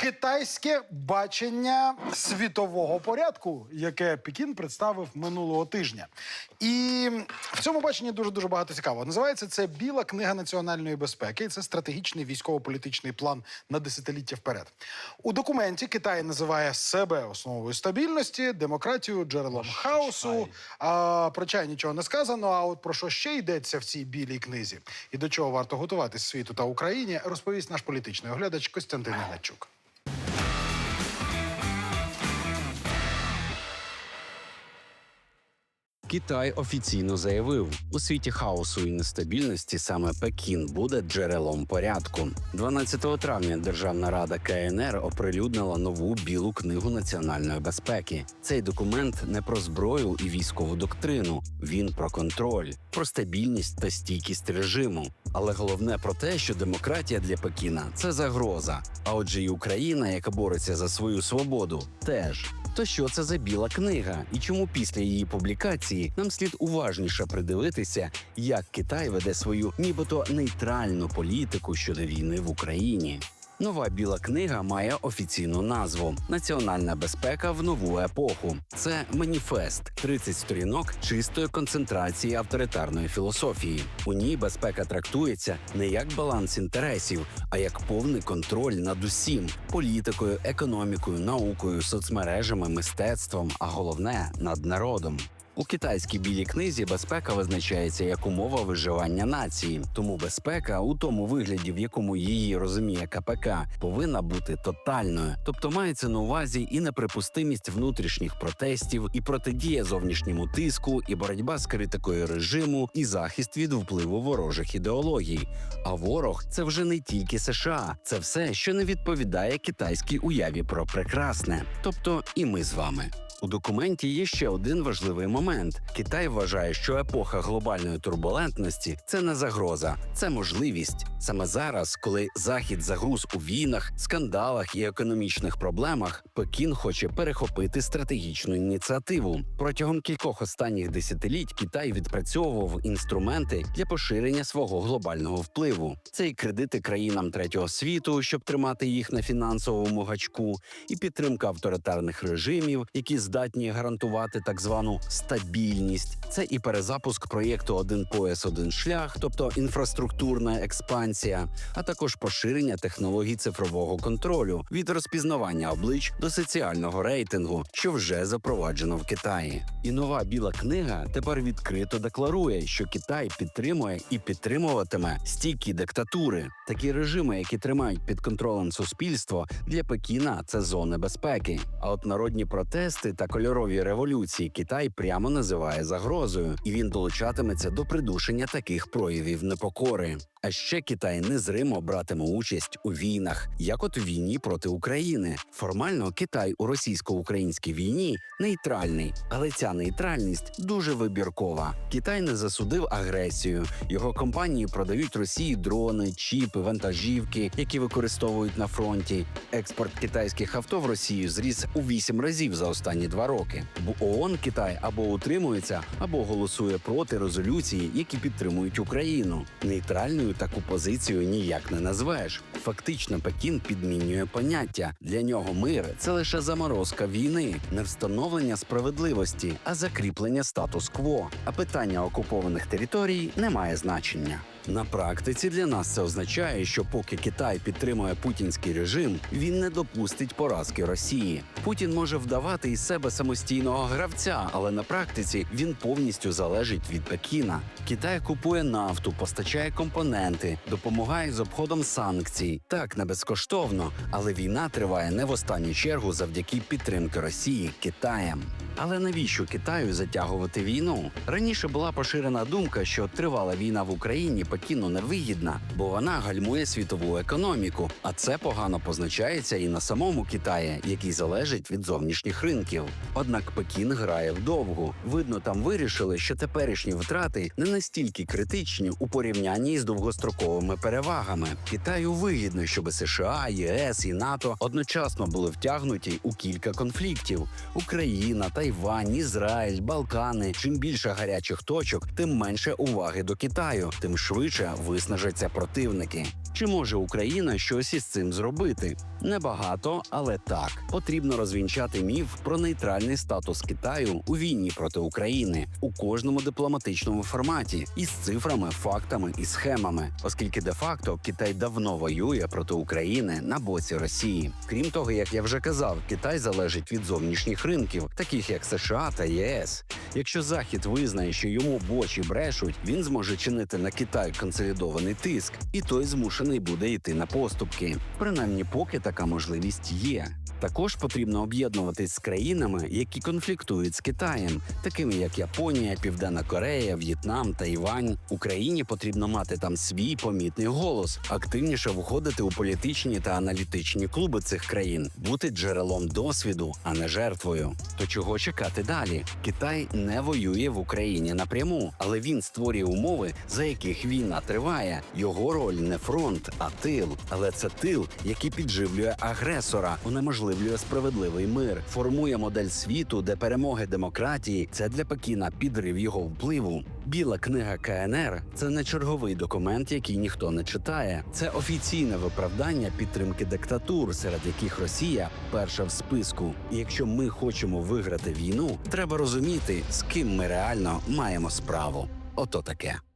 Китайське бачення світового порядку, яке Пекін представив минулого тижня, і в цьому баченні дуже дуже багато цікавого. Називається це Біла книга національної безпеки. І Це стратегічний військово-політичний план на десятиліття вперед. У документі Китай називає себе основою стабільності, демократію, джерелом хаосу. А про чай нічого не сказано. А от про що ще йдеться в цій білій книзі, і до чого варто готуватись світу та Україні, розповість наш політичний оглядач Костянтин Гнатчук. Китай офіційно заявив, у світі хаосу і нестабільності саме Пекін буде джерелом порядку. 12 травня Державна рада КНР оприлюднила нову білу книгу національної безпеки. Цей документ не про зброю і військову доктрину. Він про контроль, про стабільність та стійкість режиму. Але головне про те, що демократія для Пекіна це загроза. А отже, і Україна, яка бореться за свою свободу, теж. То що це за біла книга, і чому після її публікації нам слід уважніше придивитися, як Китай веде свою нібито нейтральну політику щодо війни в Україні? Нова біла книга має офіційну назву Національна безпека в нову епоху. Це маніфест 30 сторінок чистої концентрації авторитарної філософії. У ній безпека трактується не як баланс інтересів, а як повний контроль над усім політикою, економікою, наукою, соцмережами, мистецтвом, а головне над народом. У китайській білій книзі безпека визначається як умова виживання нації, тому безпека у тому вигляді, в якому її розуміє КПК, повинна бути тотальною, тобто мається на увазі і неприпустимість внутрішніх протестів, і протидія зовнішньому тиску, і боротьба з критикою режиму, і захист від впливу ворожих ідеологій. А ворог це вже не тільки США, це все, що не відповідає китайській уяві про прекрасне, тобто і ми з вами. У документі є ще один важливий момент: Китай вважає, що епоха глобальної турбулентності це не загроза, це можливість. Саме зараз, коли захід загруз у війнах, скандалах і економічних проблемах, Пекін хоче перехопити стратегічну ініціативу. Протягом кількох останніх десятиліть Китай відпрацьовував інструменти для поширення свого глобального впливу. Це і кредити країнам третього світу, щоб тримати їх на фінансовому гачку, і підтримка авторитарних режимів, які здатні гарантувати так звану стабільність. Це і перезапуск проєкту Один пояс, один шлях, тобто інфраструктурна експансія, а також поширення технологій цифрового контролю від розпізнавання облич до соціального рейтингу, що вже запроваджено в Китаї. І нова біла книга тепер відкрито декларує, що Китай підтримує і підтримуватиме стійкі диктатури. Такі режими, які тримають під контролем суспільство, для Пекіна це зони безпеки. А от народні протести та кольорові революції Китай прямо називає загрозою, і він долучатиметься до придушення таких проявів непокори. А ще Китай незримо братиме участь у війнах, як от війні проти України. Формально Китай у російсько-українській війні нейтральний, але ця нейтральність дуже вибіркова. Китай не засудив агресію. Його компанії продають Росії дрони, чіпи, вантажівки, які використовують на фронті. Експорт китайських авто в Росію зріс у вісім разів за останні два роки. Бо ООН Китай або утримується, або голосує проти резолюції, які підтримують Україну. Нейтральною таку позицію ніяк не назвеш. Фактично, Пекін підмінює поняття. Для нього мир це лише заморозка війни, не встановлення справедливості, а закріплення статус-кво. А питання окупованих територій не має значення. На практиці для нас це означає, що поки Китай підтримує путінський режим, він не допустить поразки Росії. Путін може вдавати із себе самостійного гравця, але на практиці він повністю залежить від Пекіна. Китай купує нафту, постачає компоненти, допомагає з обходом санкцій. Так не безкоштовно, але війна триває не в останню чергу завдяки підтримки Росії Китаєм. Але навіщо Китаю затягувати війну? Раніше була поширена думка, що тривала війна в Україні Пекіну невигідна, бо вона гальмує світову економіку, а це погано позначається і на самому Китаї, який залежить від зовнішніх ринків. Однак Пекін грає вдовгу. Видно, там вирішили, що теперішні втрати не настільки критичні у порівнянні з довгостроковими перевагами. Китаю вигідно, щоб США, ЄС і НАТО одночасно були втягнуті у кілька конфліктів: Україна, Тайвань, Ізраїль, Балкани. Чим більше гарячих точок, тим менше уваги до Китаю, тим швидше швидше виснажаться противники. Чи може Україна щось із цим зробити? Небагато, але так потрібно розвінчати міф про нейтральний статус Китаю у війні проти України у кожному дипломатичному форматі із цифрами, фактами і схемами, оскільки де-факто Китай давно воює проти України на боці Росії. Крім того, як я вже казав, Китай залежить від зовнішніх ринків, таких як США та ЄС. Якщо Захід визнає, що йому бочі брешуть, він зможе чинити на Китай консолідований тиск, і той змушений буде йти на поступки. Принаймні, поки така можливість є. Також потрібно об'єднуватись з країнами, які конфліктують з Китаєм, такими як Японія, Південна Корея, В'єтнам, Тайвань. Україні потрібно мати там свій помітний голос, активніше входити у політичні та аналітичні клуби цих країн, бути джерелом досвіду, а не жертвою. То чого чекати далі? Китай не воює в Україні напряму, але він створює умови, за яких війна триває. Його роль не фронт, а тил. Але це тил, який підживлює агресора, унеможливлює справедливий мир, формує модель світу, де перемоги демократії це для Пекіна підрив його впливу. Біла книга КНР це не черговий документ, який ніхто не читає. Це офіційне виправдання підтримки диктатур, серед яких Росія перша в списку. І якщо ми хочемо виграти війну, треба розуміти, з ким ми реально маємо справу. Ото таке.